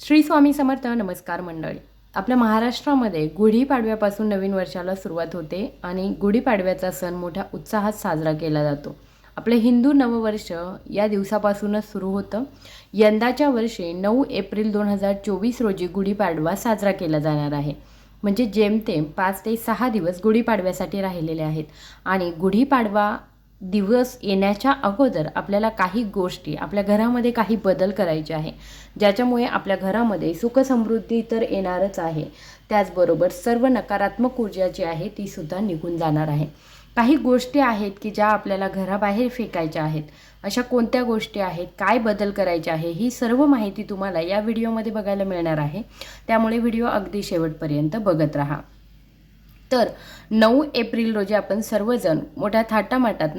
श्री स्वामी समर्थ नमस्कार मंडळी. आपल्या महाराष्ट्रामध्ये गुढीपाडव्यापासून नवीन वर्षाला सुरुवात होते आणि गुढीपाडव्याचा सण मोठ्या उत्साहात साजरा केला जातो. आपलं हिंदू नववर्ष या दिवसापासूनच सुरू होतं. यंदाच्या वर्षी नऊ एप्रिल दोन हजार चोवीस रोजी गुढीपाडवा साजरा केला जाणार आहे. म्हणजे जेमतेम पाच ते सहा दिवस गुढीपाडव्यासाठी राहिलेले आहेत. आणि गुढीपाडवा दिवस येण्याच्या अगोदर आपल्याला काही गोष्टी आपल्या घरामध्ये काही बदल करायचे आहे. ज्याच्यामुळे आपल्या घरामध्ये सुखसमृद्धी तर येणारच आहे. त्याचबरोबर सर्व नकारात्मक ऊर्जा जी आहे ती सुद्धा निघून जाणार आहे. काही गोष्टी आहेत की ज्या आपल्याला घराबाहेर फेकायच्या आहेत. अशा कोणत्या गोष्टी आहेत? काय बदल करायचे आहे? ही सर्व माहिती तुम्हाला या व्हिडिओमध्ये बघायला मिळणार आहे. त्यामुळे व्हिडिओ अगदी शेवटपर्यंत बघत राहा. तर नऊ एप्रिल रोजी आपण सर्वजण मोठ्या थाटामाटात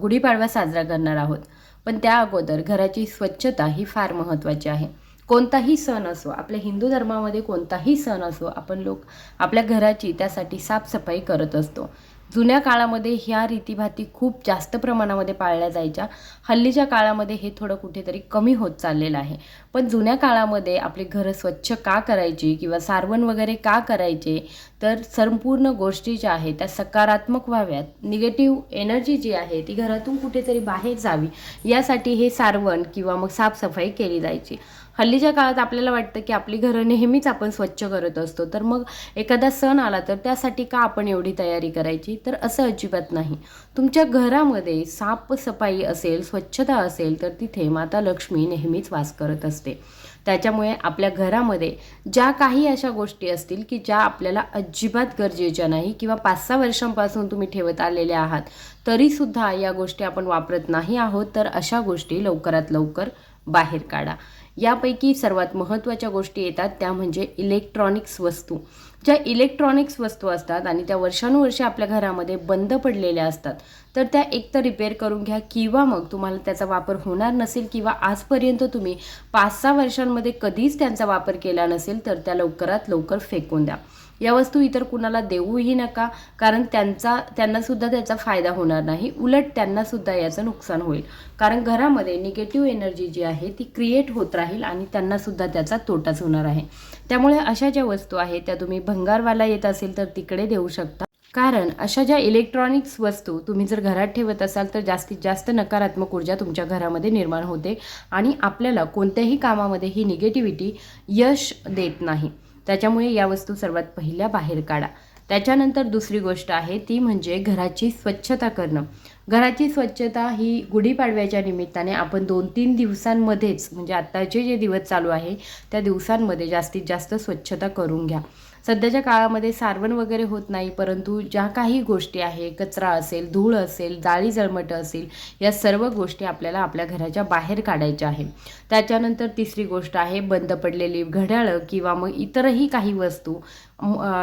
गुढीपाडवा साजरा करणार आहोत. पण त्या अगोदर घराची स्वच्छता ही फार महत्त्वाची आहे. कोणताही सण असो आपल्या हिंदू धर्मामध्ये कोणताही सण असो आपण लोक आपल्या घराची त्यासाठी साफसफाई करत असतो. जुन्या काळामध्ये ह्या रीतीभाती खूप जास्त प्रमाणामध्ये पाळल्या जायच्या. हल्लीच्या काळामध्ये हे थोडं कुठेतरी कमी होत चाललेलं आहे. पण जुन्या काळामध्ये आपली घरं स्वच्छ का करायची किंवा सारवण वगैरे का करायचे तर संपूर्ण गोष्टी ज्या आहेत त्या सकारात्मक व्हाव्यात. निगेटिव्ह एनर्जी जी आहे ती घरातून कुठेतरी बाहेर जावी. यासाठी हे सारवण किंवा मग साफसफाई केली जायची. हल्लीच्या काळात आपल्याला वाटतं की आपली घरं नेहमीच आपण स्वच्छ करत असतो. तर मग एखादा सण आला तर त्यासाठी का आपण एवढी तयारी करायची? तर असं अजिबात नाही. तुमच्या घरामध्ये साफसफाई असेल स्वच्छता असेल तर तिथे माता लक्ष्मी नेहमीच वास करत असते. त्याच्यामुळे आपल्या घरामध्ये ज्या काही अशा गोष्टी असतील की ज्या आपल्याला अजिबात गरजेच्या नाही किंवा पाच सहा वर्षांपासून तुम्ही ठेवत आलेले आहात तरीसुद्धा या गोष्टी आपण वापरत नाही आहोत तर अशा गोष्टी लवकरात लवकर बाहेर काढा. यापैकी सर्वात महत्त्वाच्या गोष्टी येतात त्या म्हणजे इलेक्ट्रॉनिक्स वस्तू. ज्या इलेक्ट्रॉनिक्स वस्तू असतात आणि त्या वर्षानुवर्षे आपल्या घरामध्ये बंद पडलेल्या असतात तर त्या एकतर रिपेअर करून घ्या किंवा मग तुम्हाला त्याचा वापर होणार नसेल किंवा आजपर्यंत तुम्ही पाच सहा वर्षांमध्ये कधीच त्यांचा वापर केला नसेल तर त्या लवकरात लवकर फेकून द्या. या वस्तू इतर कुणाला देऊही नका कारण त्यांचा त्यांनासुद्धा त्याचा फायदा होणार नाही. उलट त्यांनासुद्धा याचं नुकसान होईल. कारण घरामध्ये निगेटिव्ह एनर्जी जी आहे ती क्रिएट होत राहील आणि त्यांनासुद्धा त्याचा तोटाच होणार आहे. त्यामुळे अशा ज्या वस्तू आहेत त्या तुम्ही भंगारवाला येत असेल तर तिकडे देऊ शकता. कारण अशा ज्या इलेक्ट्रॉनिक्स वस्तू तुम्ही जर घरात ठेवत असाल तर जास्तीत जास्त नकारात्मक ऊर्जा तुमच्या घरामध्ये निर्माण होते आणि आपल्याला कोणत्याही कामामध्ये ही निगेटिव्हिटी यश देत नाही. त्याच्यामुळे या वस्तू सर्वात पहिल्या बाहेर काढा. त्याच्यानंतर दुसरी गोष्ट आहे ती म्हणजे घराची स्वच्छता करणं. घराची स्वच्छता ही गुढीपाडव्याच्या निमित्ताने आपण दोन तीन दिवसांमध्येच म्हणजे आत्ताचे जे दिवस चालू आहे त्या दिवसांमध्ये जास्तीत जास्त स्वच्छता करून घ्या. सध्याच्या काळामध्ये सारवण वगैरे होत नाही परंतु ज्या काही गोष्टी आहे कचरा असेल धूळ असेल जाळी जळमटं असेल या सर्व गोष्टी आपल्याला आपल्या घराच्या बाहेर काढायच्या आहे. त्याच्यानंतर तिसरी गोष्ट आहे बंद पडलेली घड्याळं किंवा मग इतरही काही वस्तू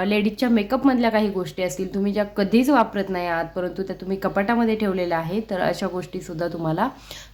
लेडीजच्या मेकअपमधल्या काही गोष्टी असतील तुम्ही ज्या कधीच वापरत नाही आहात परंतु त्या तुम्ही कपाटामध्ये ठेवलेल्या आहे तर अशा गोष्टीसुद्धा तुम्हाला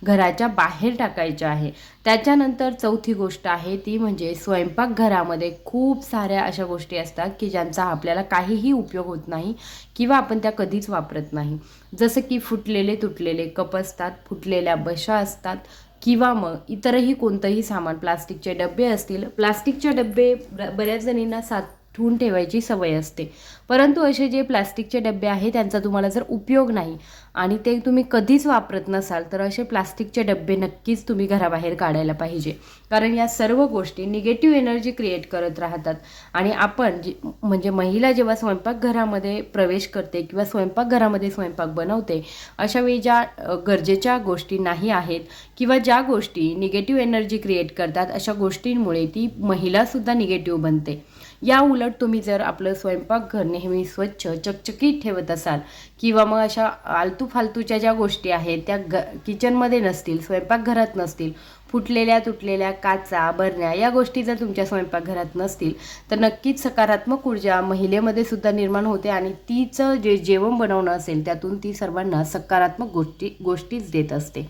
घराच्या बाहेर टाकायच्या आहे. त्याच्यानंतर चौथी गोष्ट आहे ती म्हणजे स्वयंपाकघरामध्ये खूप साऱ्या अशा गोष्टी असतात की ज्यांचा आपल्याला काहीही उपयोग होत नाही किंवा आपण त्या कधीच वापरत नाही. जसं की फुटलेले तुटलेले कप असतात फुटलेल्या बशा असतात किंवा मग इतरही कोणतंही सामान प्लास्टिकचे डबे असतील. प्लास्टिकचे डबे ब- बऱ्याच जणींना सात साठवून ठेवायची सवय असते. परंतु असे जे प्लास्टिकचे डबे आहे त्यांचा तुम्हाला जर उपयोग नाही आणि ते तुम्ही कधीच वापरत नसाल तर असे प्लास्टिकचे डबे नक्कीच तुम्ही घराबाहेर काढायला पाहिजे. कारण या सर्व गोष्टी निगेटिव्ह एनर्जी क्रिएट करत राहतात. आणि आपण जी म्हणजे महिला जेव्हा स्वयंपाकघरामध्ये प्रवेश करते किंवा स्वयंपाकघरामध्ये स्वयंपाक बनवते अशा वेळी ज्या गरजेच्या गोष्टी नाही आहेत किंवा ज्या गोष्टी निगेटिव्ह एनर्जी क्रिएट करतात अशा गोष्टींमुळे ती महिलासुद्धा निगेटिव्ह बनते. या उलट तुम्ही जर आपलं स्वयंपाकघर नेहमी स्वच्छ चकचकीत ठेवत असाल किंवा मग अशा आलतू फालतूच्या ज्या गोष्टी आहेत त्या ग किचनमध्ये नसतील स्वयंपाकघरात नसतील फुटलेल्या तुटलेल्या काचा बरण्या या गोष्टी जर तुमच्या स्वयंपाकघरात नसतील तर नक्कीच सकारात्मक ऊर्जा महिलेमध्ये सुद्धा निर्माण होते आणि तीचं जे जेवण बनवणं असेल त्यातून ती सर्वांना सकारात्मक गोष्टी गोष्टीच देत असते.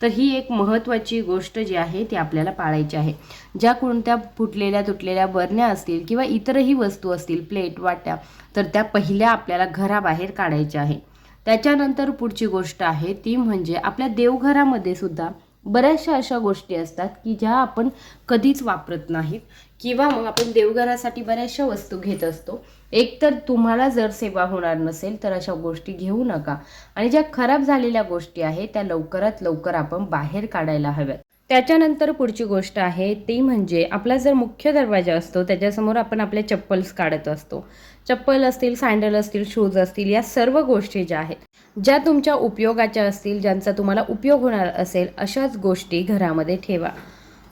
तर ही एक महत्त्वाची गोष्ट जी आहे ती आपल्याला पाळायची आहे. ज्या कोणत्या फुटलेल्या तुटलेल्या बरण्या असतील किंवा इतरही वस्तू असतील प्लेट वाट्या तर त्या पहिल्या आपल्याला घराबाहेर काढायच्या आहे. त्याच्यानंतर पुढची गोष्ट आहे ती म्हणजे आपल्या देवघरामध्ये सुद्धा बऱ्याचशा अशा गोष्टी असतात की ज्या आपण कधीच वापरत नाहीत किंवा मग आपण देवघरासाठी बऱ्याचशा वस्तू घेत असतो. एक तर तुम्हाला जर सेवा होणार नसेल तर अशा गोष्टी घेऊ नका. आणि ज्या खराब झालेल्या गोष्टी आहेत त्या लवकरात लवकर आपण बाहेर काढायला हव्यात. त्याच्यानंतर पुढची गोष्ट आहे ती म्हणजे आपला जर मुख्य दरवाजा असतो त्याच्यासमोर आपण आपल्या चप्पल्स काढत असतो. चप्पल असतील सँडल असतील शूज असतील या सर्व गोष्टी ज्या आहेत ज्या तुमच्या उपयोगाच्या असतील ज्यांचा तुम्हाला उपयोग होणार असेल अशाच गोष्टी घरामध्ये ठेवा.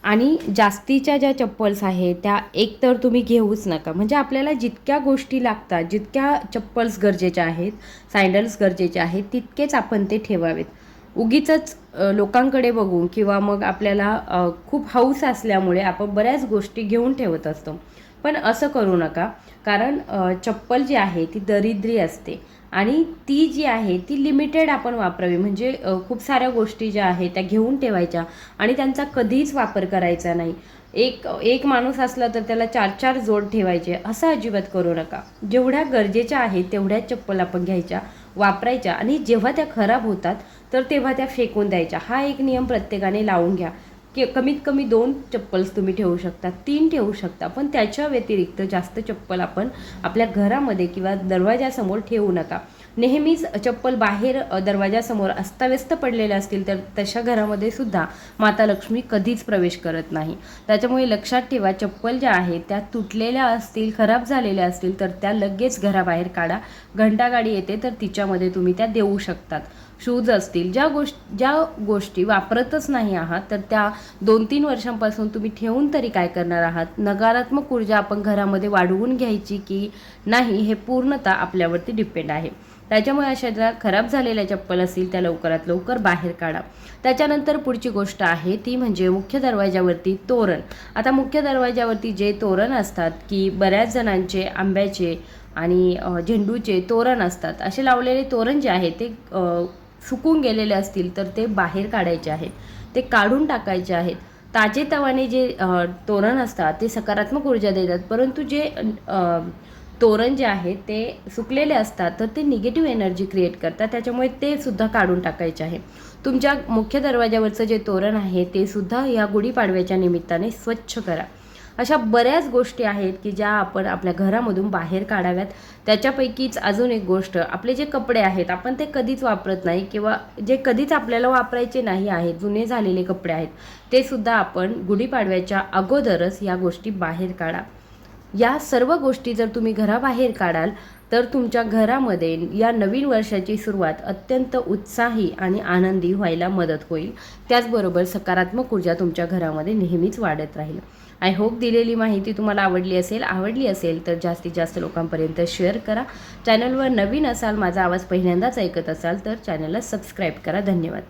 आणि जास्तीच्या ज्या चप्पल्स आहेत त्या एकतर तुम्ही घेऊच नका. म्हणजे आपल्याला जितक्या गोष्टी लागतात जितक्या चप्पल्स गरजेच्या आहेत सँडल्स गरजेचे आहेत तितकेच आपण ते ठेवावेत. उगीच लोकांकडे बघून किंवा मग आपल्याला खूप हौस असल्यामुळे आपण बऱ्याच गोष्टी घेऊन ठेवत असतो. पण असं करू नका. कारण चप्पल जी आहे ती दरिद्री असते आणि ती जी आहे ती लिमिटेड आपण वापरावी. म्हणजे खूप साऱ्या गोष्टी ज्या आहेत त्या घेऊन ठेवायच्या आणि त्यांचा कधीच वापर करायचा नाही. एक एक माणूस असला तर त्याला चार चार जोड ठेवायचे. असं अजिबात करू नका. जेवढ्या गरजेच्या आहेत तेवढ्या चप्पल आपण घ्यायच्या वापरायच्या आणि जेव्हा त्या खराब होतात तर तेव्हा त्या फेकून द्यायच्या. हा एक नियम प्रत्येकाने लावून घ्या. की कमीत कमी दोन चप्पल्स तुम्ही ठेवू शकता तीन ठेवू शकता. पण त्याच्या व्यतिरिक्त जास्त चप्पल आपण आपल्या घरामध्ये किंवा दरवाजासमोर ठेवू नका. नेहमीच चप्पल बाहेर दरवाजासमोर अस्ताव्यस्त पडलेल्या असतील तर तशा घरामध्ये सुद्धा माता लक्ष्मी कधीच प्रवेश करत नाही. त्याच्यामुळे लक्षात ठेवा चप्पल ज्या आहेत त्या तुटलेल्या असतील खराब झालेल्या असतील तर त्या लगेच घराबाहेर काढा. घंटागाडी येते तर तिच्यामध्ये तुम्ही त्या देऊ शकतात. शूज असतील ज्या गोष्ट ज्या गोष्टी वापरतच नाही आहात तर त्या दोन तीन वर्षांपासून तुम्ही ठेवून तरी काय करणार आहात? नकारात्मक ऊर्जा आपण घरामध्ये वाढवून घ्यायची की नाही हे पूर्णतः आपल्यावरती डिपेंड आहे. त्याच्यामुळे अशा ज्या खराब झालेल्या चप्पल असतील त्या लवकरात लवकर बाहेर काढा. त्याच्यानंतर पुढची गोष्ट आहे ती म्हणजे मुख्य दरवाजावरती तोरण. आता मुख्य दरवाजावरती जे तोरण असतात की बऱ्याच जणांचे आंब्याचे आणि झेंडूचे तोरण असतात असे लावलेले तोरण जे आहे ते सुकून गेलेले असतील तर ते बाहेर काढायचे आहेत. ते काढून टाकायचे आहेत. ताजे तवाने जे तोरण असतात ते सकारात्मक ऊर्जा देतात. परंतु जे तोरण जे आहे ते सुकलेले असतात तर ते निगेटिव्ह एनर्जी क्रिएट करतात. त्याच्यामुळे ते सुद्धा काढून टाकायचे आहे. तुमच्या मुख्य दरवाजावरचं जे तोरण आहे ते सुद्धा या गुढीपाडव्याच्या निमित्ताने स्वच्छ करा. अशा बऱ्याच गोष्टी आहेत की ज्या आपण आपल्या घरामधून बाहेर काढाव्यात. त्याच्यापैकीच अजून एक गोष्ट आपले जे कपडे आहेत आपण ते कधीच वापरत नाही किंवा जे कधीच आपल्याला वापरायचे नाही आहेत जुने झालेले कपडे आहेत ते सुद्धा आपण गुढीपाडव्याच्या अगोदरच या गोष्टी बाहेर काढा. या सर्व गोष्टी जर तुम्ही घराबाहेर काढाल तर तुमच्या घरामध्ये या नवीन वर्षाची सुरुवात अत्यंत उत्साही आणि आनंदी व्हायला मदत होईल. त्याचबरोबर सकारात्मक ऊर्जा तुमच्या घरामध्ये नेहमीच वाढत राहील. आय होप दिलेली माहिती तुम्हाला आवडली असेल आवडली असेल तर जास्तीत जास्त लोकांपर्यंत शेअर करा. चॅनलवर नवीन असाल माझा आवाज पहिल्यांदाच ऐकत असाल तर चॅनलला सबस्क्राईब करा. धन्यवाद.